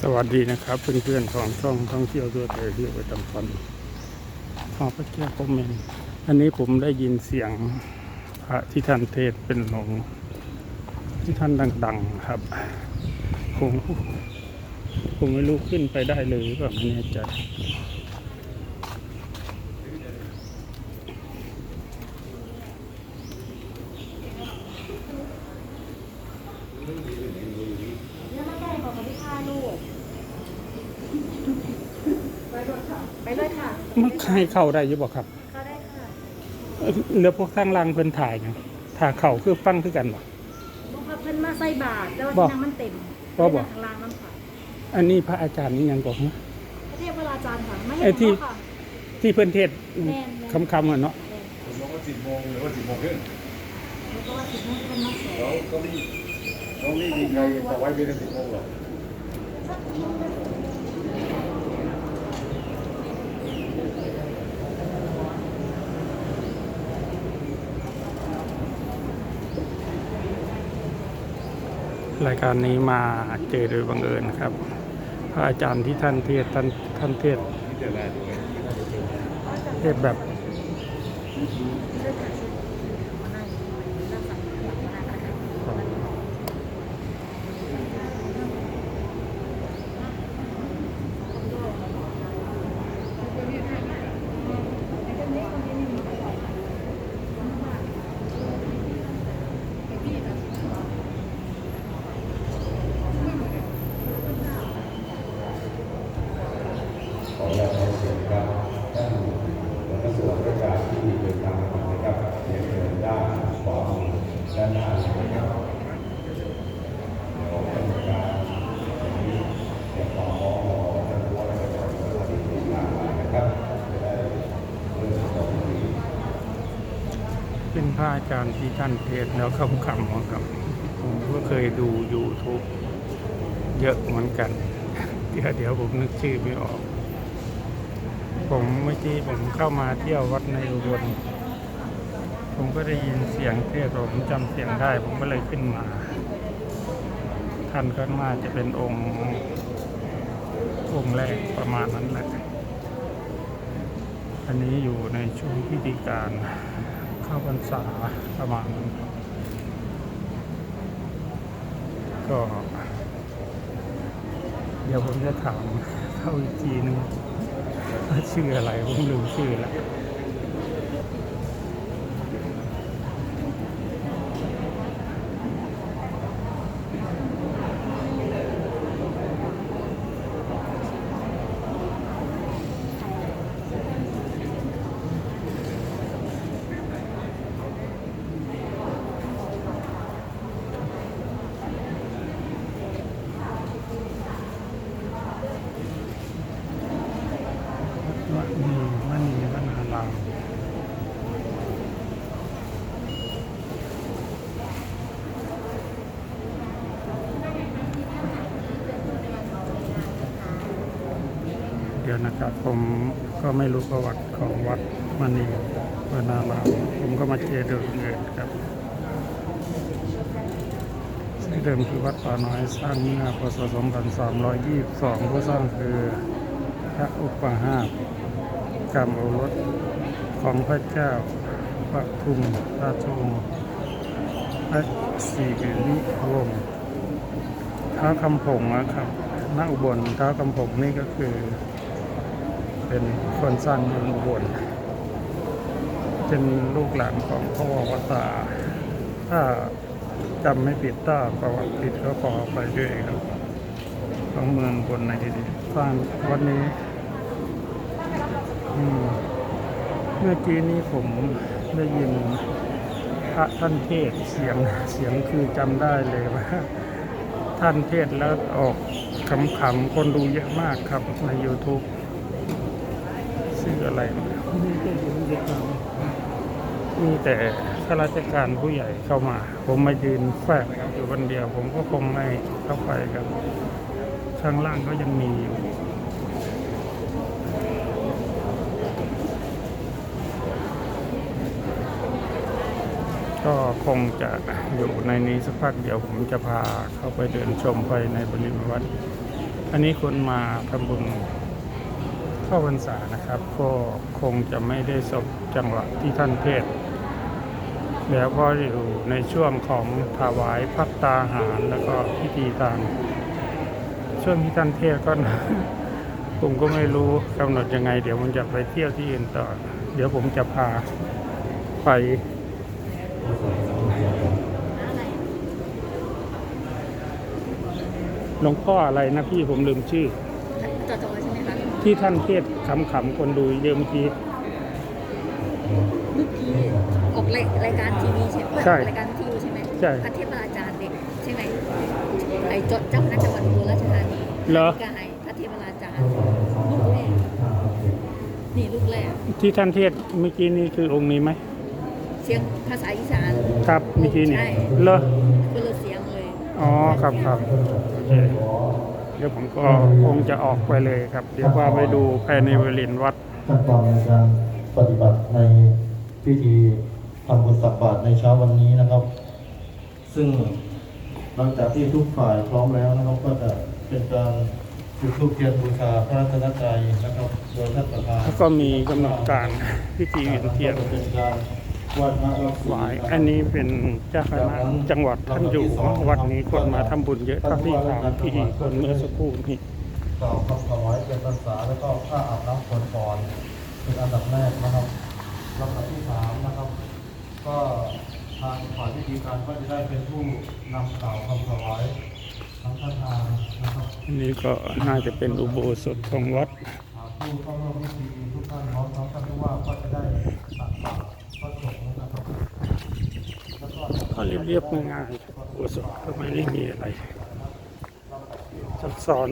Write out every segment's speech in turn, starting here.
สวัสดีนะครับเพื่อนๆของช่องท่องเที่ยวตัวเตยเที่ยวประจำพันขอพระเจ้าคอมเมนต์อันนี้ผมได้ยินเสียงพระที่ท่านเทศเป็นหลงที่ท่านดัง ๆครับผมผมไม่รู้ขึ้นไปได้เลยหรือเปล่าไม่แน่ใจ เรื่องมาแก้ของคนที่ฆ่าลูก ไปเลยค่ะ ไปเลยค่ะมันให้เข้าได้อยี่บอกครับเข้าได้ค่ะเอ่อแล้วพวกทางล่างเพิ่นถ่ายไงถ่ายเข่าคือฟังคือกันบ่บอกว่าเพิ่นมาใส่บาตรแล้วบ่ที่นั่งมันเต็มบ่บ่ทางล่างน้ำค่ะอันนี้พระอาจารย์นี่ยังบอกนะพระเทพเวลาจารย์ค่ะไม่ไอ้เห็นที่เขาค่ะที่เพิ่นเทศน์แม่นๆคำๆอะเนาะแม่นผมบอกว่าสิบโมงหรือว่าสิบโมงครึ่งแล้วก็ว่าสิบโมงเพิ่นมาสอนแล้วก็ไม่เขาไม่มีใครบอกไว้เป็นสิบโมงหรอ รายการนี้มาเจอโดยบังเอิญครับ พระอาจารย์ที่ท่านเทศท่านท่านเทศเทศแบบ เลือกจากชุดมานั่งนั่งสั่งมานั่งนะคะ ขออนุญาตขอเสียงครับท่านหัวหน้าส่วนราชการที่เดินทางมานะครับเรียนเชิญด้านขวามือด้านหน้าเลยนะครับเดี๋ยวกรรมการอย่างนี้เดี๋ยวขอขอขอท่านผู้ว่าราชการจังหวัดที่เดินทางมานะครับจะได้เริ่มต้นที่ เป็นพระอาจารย์ที่ท่านเทศแล้วคำคำครับ ผมก็เคยดู YouTube เยอะเหมือนกัน เดี๋ยวเดี๋ยวผมนึกชื่อไม่ออก ผมเมื่อกี้ผมเข้ามาเที่ยววัดในอุบลผมก็ได้ยินเสียงเทศผมจำเสียงได้ ผมก็เลยขึ้นมา ท่านก็น่าจะเป็นองค์องค์แรกประมาณนั้นแหละ อันนี้อยู่ในช่วงพิธีการ เข้าพรรษาประมาณนั้นก็ เดี๋ยวผมจะถามเข้าอีกทีหนึงว่าชื่ออะไรผมลืมชื่อแล้วดนีมันนีวันอาราม เดี๋ยนะครับ ผมก็ไม่รู้ประวัติของวัดมณีวนารามผมก็มาเจอเดิมเงินครับซึ่เดิมคือวัดป่าน้อยสร้างเมื่อพศ2322ผู้สร้างคือพระอุปาหาสกรรมโอรสของพระเจ้าพระทุมราชวงศ์พระศรีวิวงศ์ท้าคำผงนะครับณอุบลท้าคำผงนี่ก็คือ เป็นคนสร้างเมืองอุบลเป็นลูกหลานของพ่อวตา ถ้าจำไม่ผิดถ้าประวัติผิดก็ขอไปด้วยครับของเมืองบนในที่นี้สร้างวันนี้เมื่อกี้นี้ผมได้ยินพระท่านเทศเสียงเสียงคือจำได้เลยว่าท่านเทศแล้วออกขำๆคนดูเยอะมากครับใน YouTube ชื่ออะไรมีแต่ข้าราชการผู้ใหญ่เข้ามา ผมมายืนแฝกอยู่คนเดียว ผมก็คงไม่เข้าไปครับข้างล่างก็ยังมีอยู่ก็คงจะอยู่ในนี้สักพักเดี๋ยวผมจะพาเข้าไปเดินชมภายในบริเวณวัด อันนี้คนมาทำบุญ เข้าพรรษานะครับ ก็คงจะไม่ได้สบจังหวะที่ท่านเทศแล้วก็อยู่ในช่วงของถวายพัตตาหารแล้วก็พิธีทานช่วงที่ท่านเทศน์ก็ผมก็ไม่รู้กำหนดยังไง เดี๋ยวผมจะไปเที่ยวที่อื่นต่อ เดี๋ยวผมจะพาไปหลวงพ่ออะไรนะพี่ผมลืมชื่อ ที่ท่านเทศขำๆคนดูเยอะเมื่อกี้ เมื่อกี้ออกรายรายการทีวีใช่ไหมใช่รายการทีวีใช่ไหมใช่พระเทพราชาเด็กใช่ไหมไอ้เจ้าเจ้าคณะจังหวัดอุบลราชธานีเหรอกายพระเทพราชาลูกแรกนี่ลูกแรก ที่ท่านเทศเมื่อกี้นี่คือองค์นี้ไหมเสียงภาษาอีสานครับเมื่อกี้นี่ใช่เลอคนละเสียงเลยอ๋อครับครับโอเค เดี๋ยวผมก็คงจะออกไปเลยครับ เดี๋ยวพาไปดูภายในบริเวณวัดขั้นตอนในการปฏิบัติในพิธีทำบุญตักบาตรในเช้าวันนี้นะครับ ซึ่งหลังจากที่ทุกฝ่ายพร้อมแล้วนะครับ ก็จะเป็นการจุดธูปเทียนบูชาพระรัตนตรัยนะครับโดยท่านประธานแล้วก็มีกำหนดการพิธีเวียนเทียนแล้วก็จะเป็นการ ไหว้พระรับศีลหวายะครับอันนี้เป็นเจ้าคณะจังหวัดท่านอยู่วัดนี้คนมาทำบุญเยอะเท่าที่ทางพิธีคนเมื่อสักครู่นี้กล่าวคำถวายเป็นภาษาแล้วก็ผ้าอาบน้ำฝนก่อนเป็นอันดับแรกนะครับลำดับที่สามนะครับ ก็ทางฝ่ายพิธีการก็จะได้เป็นผู้นำกล่าวคำถวายทั้งท่านทานนะครับอันนี้ก็น่าจะเป็นอุโบสถของวัดอ่าผู้เข้าร่วมพิธีทุกท่านพร้อมทั้งท่านผู้ว่าก็จะได้ตักบาตรพระสงฆ์นะครับแล้ว ก็เรียบๆง่ายๆอุโบสถก็ไม่ได้มีอะไรซับซ้อน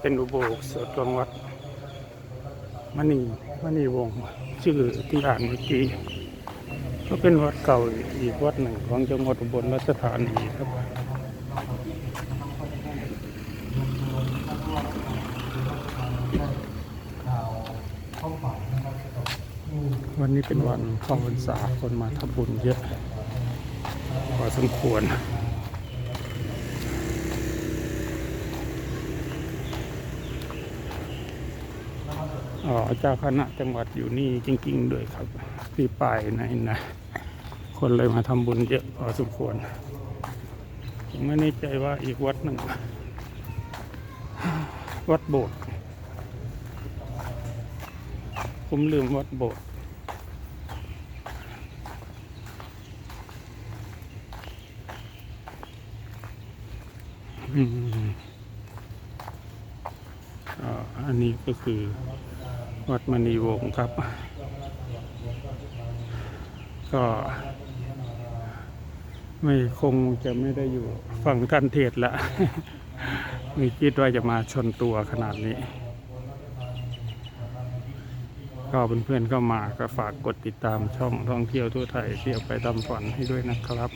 เป็นอุโบสถของวัดมณีมณีวงชื่อที่อ่านเมื่อกี้ก็เป็นวัดเก่าอีกวัดหนึ่งของจังหวัดอุบลราชธานีครับ ข่าวเข้าฝันนะครับกับผู้ วันนี้เป็นวันเข้าพรรษาคนมาทำบุญเยอะพอสมควรอ๋อเจ้าคณะจังหวัดอยู่นี่จริง ๆ ด้วยครับที่ป้ายไหนนะคนเลยมาทำบุญเยอะพอสมควรผมไม่แน่ใจว่าอีกวัดหนึ่ง วัดโบสถ์ผมลืมวัดโบสถ์ อันนี้ก็คือวัดมณีวงศ์ครับ ก็ไม่คงจะไม่ได้อยู่ฝั่งกันเทศละไม่คิดว่าจะมาชนตัวขนาดนี้ ก็เพื่อนๆเข้ามาก็ฝากกดติดตามช่องท่องเที่ยวทั่วไทยเที่ยวไปตามฝันให้ด้วยนะครับ